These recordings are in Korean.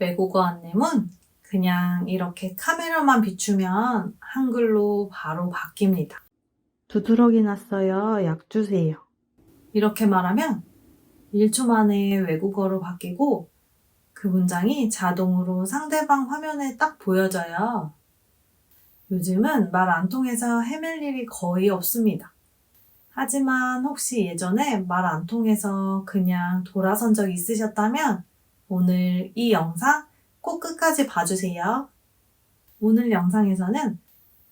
외국어 안내문 그냥 이렇게 카메라만 비추면 한글로 바로 바뀝니다. 두드러기 났어요. 약 주세요. 이렇게 말하면 1초 만에 외국어로 바뀌고 그 문장이 자동으로 상대방 화면에 딱 보여져요. 요즘은 말 안 통해서 헤맬 일이 거의 없습니다. 하지만 혹시 예전에 말 안 통해서 그냥 돌아선 적 있으셨다면 오늘 이 영상 꼭 끝까지 봐주세요. 오늘 영상에서는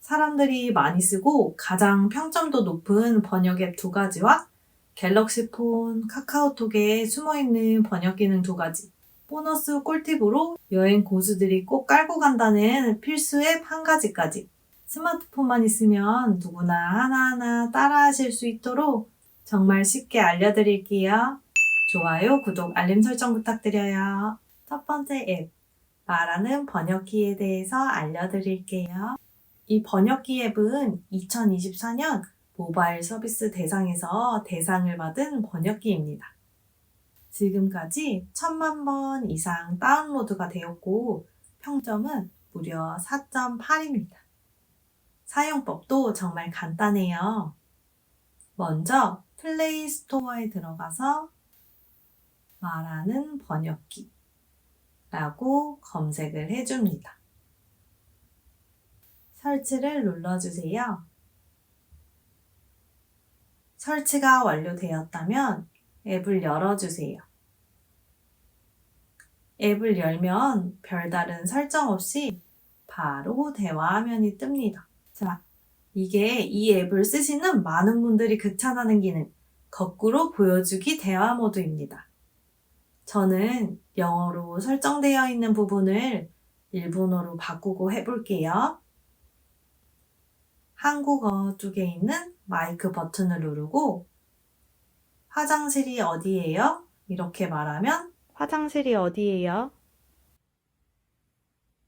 사람들이 많이 쓰고 가장 평점도 높은 번역 앱 두 가지와 갤럭시 폰, 카카오톡에 숨어있는 번역 기능 두 가지, 보너스 꿀팁으로 여행 고수들이 꼭 깔고 간다는 필수 앱 한 가지까지 스마트폰만 있으면 누구나 하나하나 따라하실 수 있도록 정말 쉽게 알려드릴게요. 좋아요, 구독, 알림 설정 부탁드려요. 첫 번째 앱, 말하는 번역기에 대해서 알려드릴게요. 이 번역기 앱은 2024년 모바일 서비스 대상에서 대상을 받은 번역기입니다. 지금까지 천만 번 이상 다운로드가 되었고 평점은 무려 4.8입니다. 사용법도 정말 간단해요. 먼저 플레이 스토어에 들어가서 말하는 번역기 라고 검색을 해줍니다. 설치를 눌러주세요. 설치가 완료되었다면 앱을 열어주세요. 앱을 열면 별다른 설정 없이 바로 대화 화면이 뜹니다. 자, 이게 이 앱을 쓰시는 많은 분들이 극찬하는 기능, 거꾸로 보여주기 대화 모드입니다. 저는 영어로 설정되어 있는 부분을 일본어로 바꾸고 해볼게요. 한국어 쪽에 있는 마이크 버튼을 누르고 화장실이 어디예요? 이렇게 말하면 화장실이 어디예요?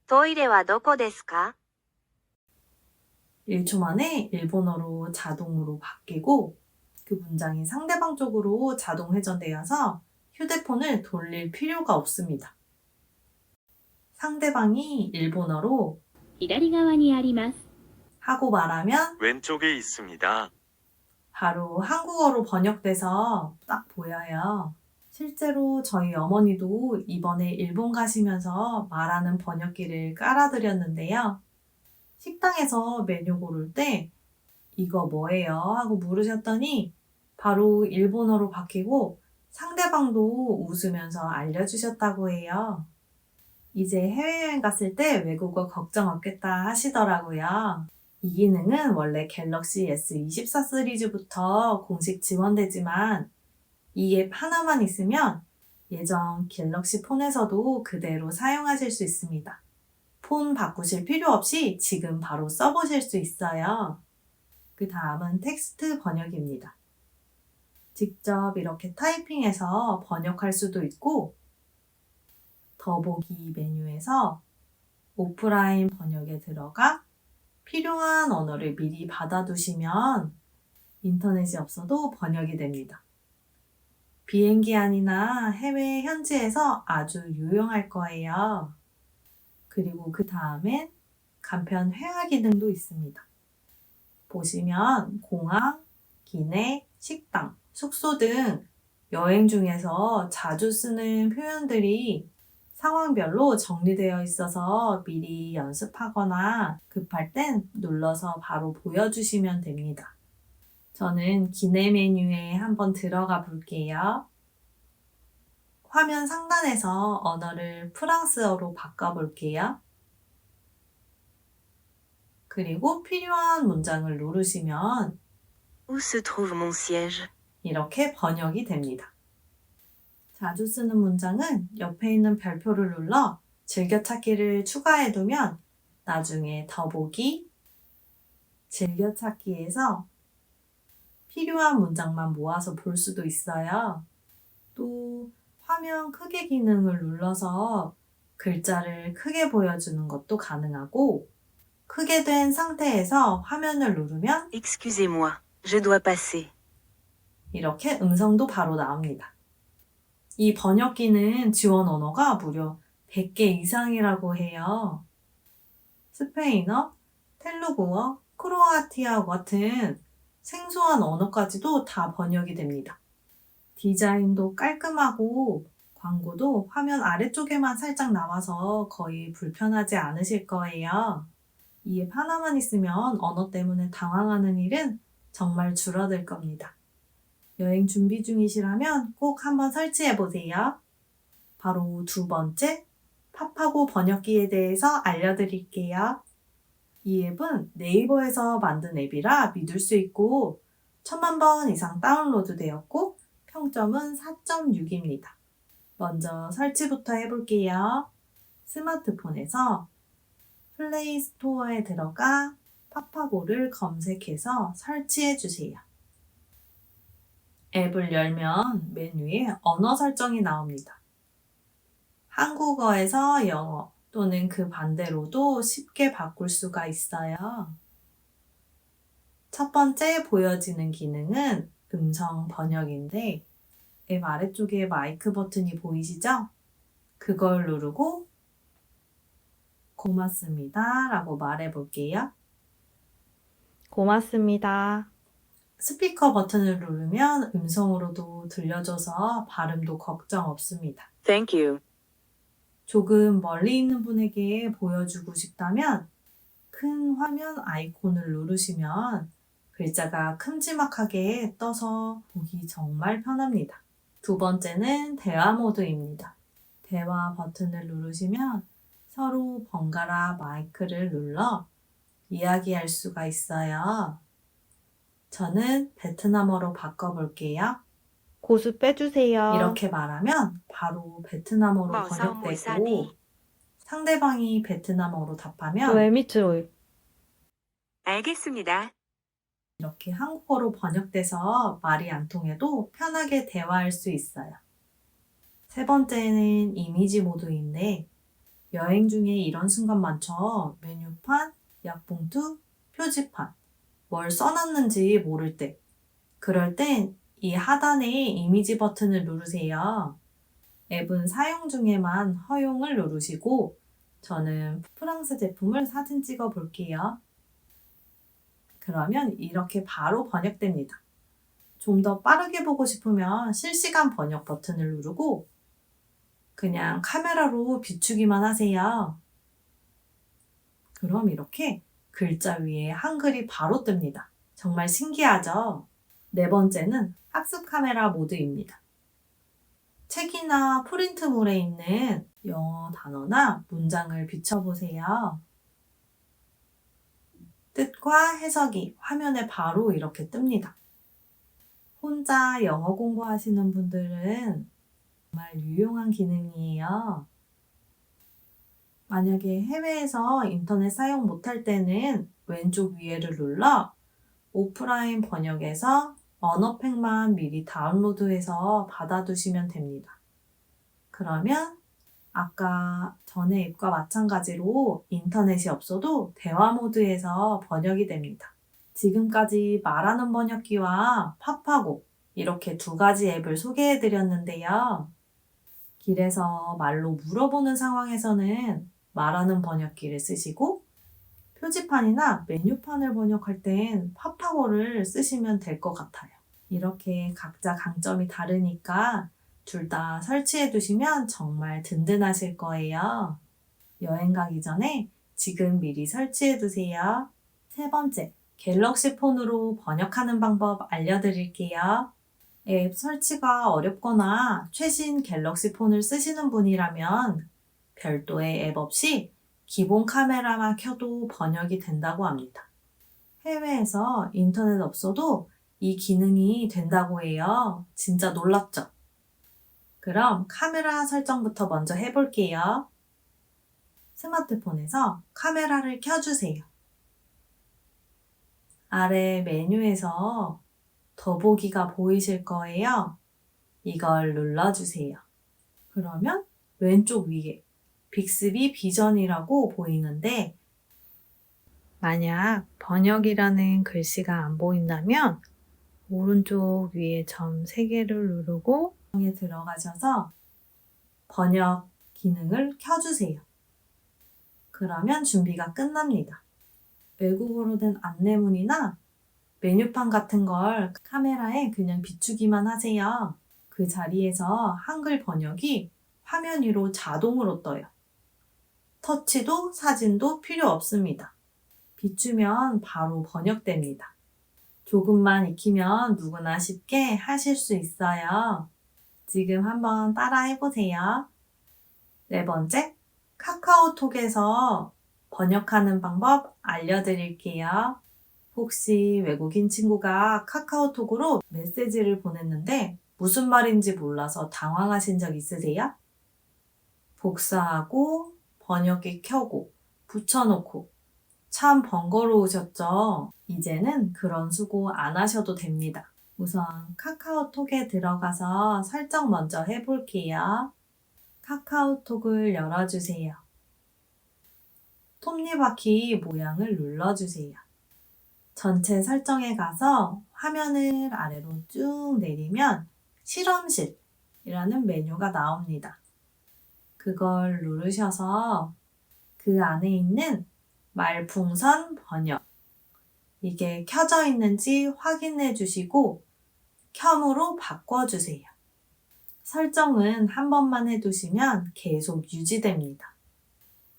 トイレはどこですか 1초 만에 일본어로 자동으로 바뀌고 그 문장이 상대방 쪽으로 자동 회전되어서 휴대폰을 돌릴 필요가 없습니다. 상대방이 일본어로 左側にあります。 하고 말하면 왼쪽에 있습니다. 바로 한국어로 번역돼서 딱 보여요. 실제로 저희 어머니도 이번에 일본 가시면서 말하는 번역기를 깔아드렸는데요. 식당에서 메뉴 고를 때 이거 뭐예요? 하고 물으셨더니 바로 일본어로 바뀌고 상대방도 웃으면서 알려주셨다고 해요. 이제 해외여행 갔을 때 외국어 걱정 없겠다 하시더라고요. 이 기능은 원래 갤럭시 S24 시리즈부터 공식 지원되지만 이 앱 하나만 있으면 예전 갤럭시 폰에서도 그대로 사용하실 수 있습니다. 폰 바꾸실 필요 없이 지금 바로 써보실 수 있어요. 그 다음은 텍스트 번역입니다. 직접 이렇게 타이핑해서 번역할 수도 있고 더보기 메뉴에서 오프라인 번역에 들어가 필요한 언어를 미리 받아두시면 인터넷이 없어도 번역이 됩니다. 비행기 안이나 해외 현지에서 아주 유용할 거예요. 그리고 그 다음엔 간편 회화 기능도 있습니다. 보시면 공항, 기내, 식당, 숙소 등 여행 중에서 자주 쓰는 표현들이 상황별로 정리되어 있어서 미리 연습하거나 급할 땐 눌러서 바로 보여주시면 됩니다. 저는 기내 메뉴에 한번 들어가 볼게요. 화면 상단에서 언어를 프랑스어로 바꿔볼게요. 그리고 필요한 문장을 누르시면 Où se trouve mon siège 이렇게 번역이 됩니다. 자주 쓰는 문장은 옆에 있는 별표를 눌러 즐겨찾기를 추가해두면 나중에 더보기, 즐겨찾기에서 필요한 문장만 모아서 볼 수도 있어요. 또 화면 크게 기능을 눌러서 글자를 크게 보여주는 것도 가능하고 크게 된 상태에서 화면을 누르면 Excusez-moi, je dois passer. 이렇게 음성도 바로 나옵니다. 이 번역기는 지원 언어가 무려 100개 이상이라고 해요. 스페인어, 텔루구어, 크로아티아어 같은 생소한 언어까지도 다 번역이 됩니다. 디자인도 깔끔하고 광고도 화면 아래쪽에만 살짝 나와서 거의 불편하지 않으실 거예요. 이 앱 하나만 있으면 언어 때문에 당황하는 일은 정말 줄어들 겁니다. 여행 준비 중이시라면 꼭 한번 설치해 보세요. 바로 두 번째, 팝하고 번역기에 대해서 알려드릴게요. 이 앱은 네이버에서 만든 앱이라 믿을 수 있고 천만 번 이상 다운로드 되었고 평점은 4.6입니다. 먼저 설치부터 해볼게요. 스마트폰에서 플레이 스토어에 들어가 파파고를 검색해서 설치해 주세요. 앱을 열면 메뉴에 언어 설정이 나옵니다. 한국어에서 영어 또는 그 반대로도 쉽게 바꿀 수가 있어요. 첫 번째 보여지는 기능은 음성 번역인데 앱 아래쪽에 마이크 버튼이 보이시죠? 그걸 누르고 고맙습니다 라고 말해 볼게요. 고맙습니다. 스피커 버튼을 누르면 음성으로도 들려줘서 발음도 걱정 없습니다. Thank you. 조금 멀리 있는 분에게 보여주고 싶다면 큰 화면 아이콘을 누르시면 글자가 큼지막하게 떠서 보기 정말 편합니다. 두 번째는 대화 모드입니다. 대화 버튼을 누르시면 서로 번갈아 마이크를 눌러 이야기할 수가 있어요. 저는 베트남어로 바꿔볼게요. 고수 빼주세요. 이렇게 말하면 바로 베트남어로 뭐, 번역되고. 상대방이 베트남어로 답하면 왜 밑으로 알겠습니다. 이렇게 한국어로 번역돼서 말이 안 통해도 편하게 대화할 수 있어요. 세 번째는 이미지 모드인데 여행 중에 이런 순간 많죠. 메뉴판, 약봉투, 표지판. 뭘 써놨는지 모를 때. 그럴 땐 이 하단에 이미지 버튼을 누르세요. 앱은 사용 중에만 허용을 누르시고 저는 프랑스 제품을 사진 찍어 볼게요. 그러면 이렇게 바로 번역됩니다. 좀 더 빠르게 보고 싶으면 실시간 번역 버튼을 누르고 그냥 카메라로 비추기만 하세요. 그럼 이렇게 글자 위에 한글이 바로 뜹니다. 정말 신기하죠? 네 번째는 학습 카메라 모드입니다. 책이나 프린트물에 있는 영어 단어나 문장을 비춰보세요. 뜻과 해석이 화면에 바로 이렇게 뜹니다. 혼자 영어 공부하시는 분들은 정말 유용한 기능이에요. 만약에 해외에서 인터넷 사용 못할 때는 왼쪽 위에를 눌러 오프라인 번역에서 언어팩만 미리 다운로드해서 받아두시면 됩니다. 그러면 아까 전에 앱과 마찬가지로 인터넷이 없어도 대화 모드에서 번역이 됩니다. 지금까지 말하는 번역기와 팝하고 이렇게 두 가지 앱을 소개해 드렸는데요. 길에서 말로 물어보는 상황에서는 말하는 번역기를 쓰시고 표지판이나 메뉴판을 번역할 땐 팝하고를 쓰시면 될 것 같아요. 이렇게 각자 강점이 다르니까 둘 다 설치해 두시면 정말 든든하실 거예요. 여행 가기 전에 지금 미리 설치해 두세요. 세 번째, 갤럭시 폰으로 번역하는 방법 알려드릴게요. 앱 설치가 어렵거나 최신 갤럭시 폰을 쓰시는 분이라면 별도의 앱 없이 기본 카메라만 켜도 번역이 된다고 합니다. 해외에서 인터넷 없어도 이 기능이 된다고 해요. 진짜 놀랍죠? 그럼 카메라 설정부터 먼저 해볼게요. 스마트폰에서 카메라를 켜주세요. 아래 메뉴에서 더보기가 보이실 거예요. 이걸 눌러주세요. 그러면 왼쪽 위에 빅스비 비전이라고 보이는데 만약 번역이라는 글씨가 안 보인다면 오른쪽 위에 점 3개를 누르고 에 들어가셔서 번역 기능을 켜주세요. 그러면 준비가 끝납니다. 외국어로 된 안내문이나 메뉴판 같은 걸 카메라에 그냥 비추기만 하세요. 그 자리에서 한글 번역이 화면 위로 자동으로 떠요. 터치도 사진도 필요 없습니다. 비추면 바로 번역됩니다. 조금만 익히면 누구나 쉽게 하실 수 있어요. 지금 한번 따라 해보세요. 네 번째, 카카오톡에서 번역하는 방법 알려드릴게요. 혹시 외국인 친구가 카카오톡으로 메시지를 보냈는데 무슨 말인지 몰라서 당황하신 적 있으세요? 복사하고 번역기 켜고 붙여놓고 참 번거로우셨죠? 이제는 그런 수고 안 하셔도 됩니다. 우선 카카오톡에 들어가서 설정 먼저 해볼게요. 카카오톡을 열어주세요. 톱니바퀴 모양을 눌러주세요. 전체 설정에 가서 화면을 아래로 쭉 내리면 실험실이라는 메뉴가 나옵니다. 그걸 누르셔서 그 안에 있는 말풍선 번역 이게 켜져 있는지 확인해 주시고 켬으로 바꿔주세요. 설정은 한 번만 해두시면 계속 유지됩니다.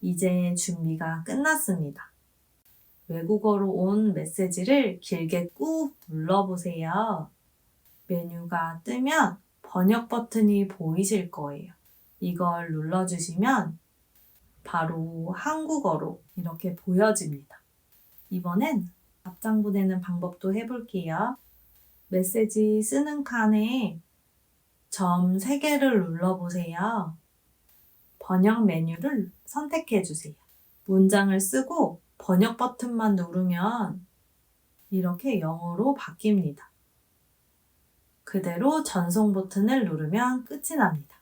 이제 준비가 끝났습니다. 외국어로 온 메시지를 길게 꾹 눌러보세요. 메뉴가 뜨면 번역 버튼이 보이실 거예요. 이걸 눌러주시면 바로 한국어로 이렇게 보여집니다. 이번엔 답장 보내는 방법도 해볼게요. 메시지 쓰는 칸에 점 3개를 눌러보세요. 번역 메뉴를 선택해 주세요. 문장을 쓰고 번역 버튼만 누르면 이렇게 영어로 바뀝니다. 그대로 전송 버튼을 누르면 끝이 납니다.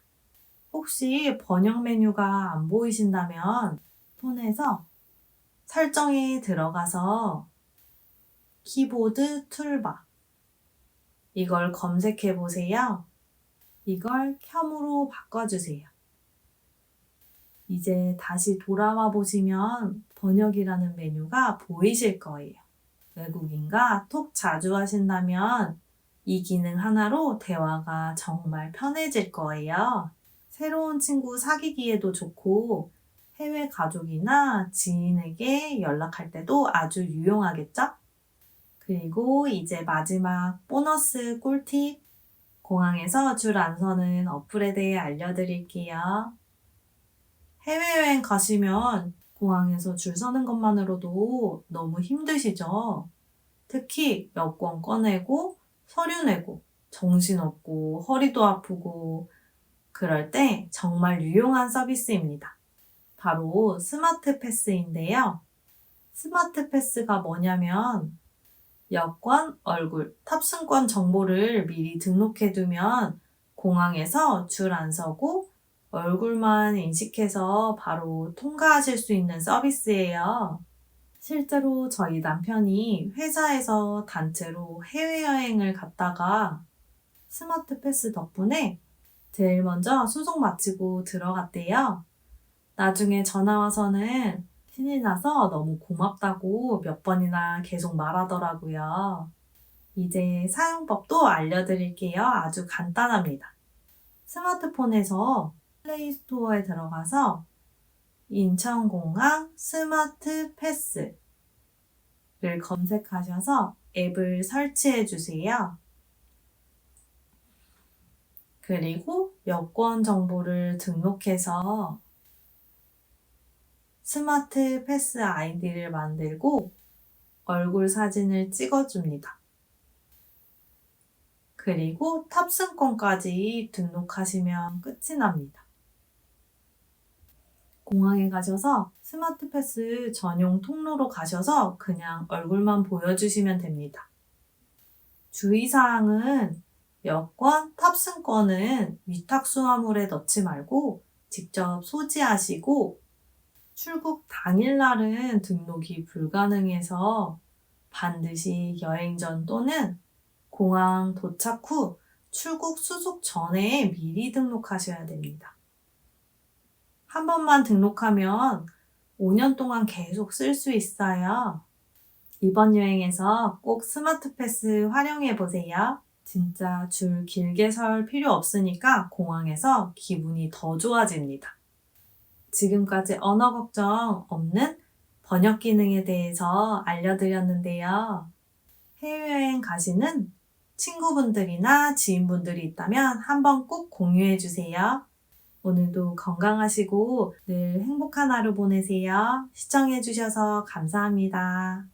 혹시 번역 메뉴가 안 보이신다면 폰에서 설정에 들어가서 키보드 툴바 이걸 검색해 보세요. 이걸 켬으로 바꿔주세요. 이제 다시 돌아와 보시면 번역이라는 메뉴가 보이실 거예요. 외국인과 톡 자주 하신다면 이 기능 하나로 대화가 정말 편해질 거예요. 새로운 친구 사귀기에도 좋고 해외 가족이나 지인에게 연락할 때도 아주 유용하겠죠? 그리고 이제 마지막 보너스 꿀팁. 공항에서 줄 안 서는 어플에 대해 알려드릴게요. 해외여행 가시면 공항에서 줄 서는 것만으로도 너무 힘드시죠? 특히 여권 꺼내고 서류 내고 정신없고 허리도 아프고 그럴 때 정말 유용한 서비스입니다. 바로 스마트 패스인데요. 스마트 패스가 뭐냐면 여권, 얼굴, 탑승권 정보를 미리 등록해두면 공항에서 줄 안 서고 얼굴만 인식해서 바로 통과하실 수 있는 서비스예요. 실제로 저희 남편이 회사에서 단체로 해외여행을 갔다가 스마트 패스 덕분에 제일 먼저 수속 마치고 들어갔대요. 나중에 전화 와서는 신이 나서 너무 고맙다고 몇 번이나 계속 말하더라고요. 이제 사용법도 알려드릴게요. 아주 간단합니다. 스마트폰에서 플레이 스토어에 들어가서 인천공항 스마트 패스를 검색하셔서 앱을 설치해 주세요. 그리고 여권 정보를 등록해서 스마트 패스 아이디를 만들고 얼굴 사진을 찍어줍니다. 그리고 탑승권까지 등록하시면 끝이 납니다. 공항에 가셔서 스마트 패스 전용 통로로 가셔서 그냥 얼굴만 보여주시면 됩니다. 주의사항은 여권, 탑승권은 위탁 수화물에 넣지 말고 직접 소지하시고 출국 당일날은 등록이 불가능해서 반드시 여행 전 또는 공항 도착 후 출국 수속 전에 미리 등록하셔야 됩니다. 한 번만 등록하면 5년 동안 계속 쓸 수 있어요. 이번 여행에서 꼭 스마트 패스 활용해 보세요. 진짜 줄 길게 설 필요 없으니까 공항에서 기분이 더 좋아집니다. 지금까지 언어 걱정 없는 번역 기능에 대해서 알려드렸는데요. 해외여행 가시는 친구분들이나 지인분들이 있다면 한번 꼭 공유해 주세요. 오늘도 건강하시고 늘 행복한 하루 보내세요. 시청해 주셔서 감사합니다.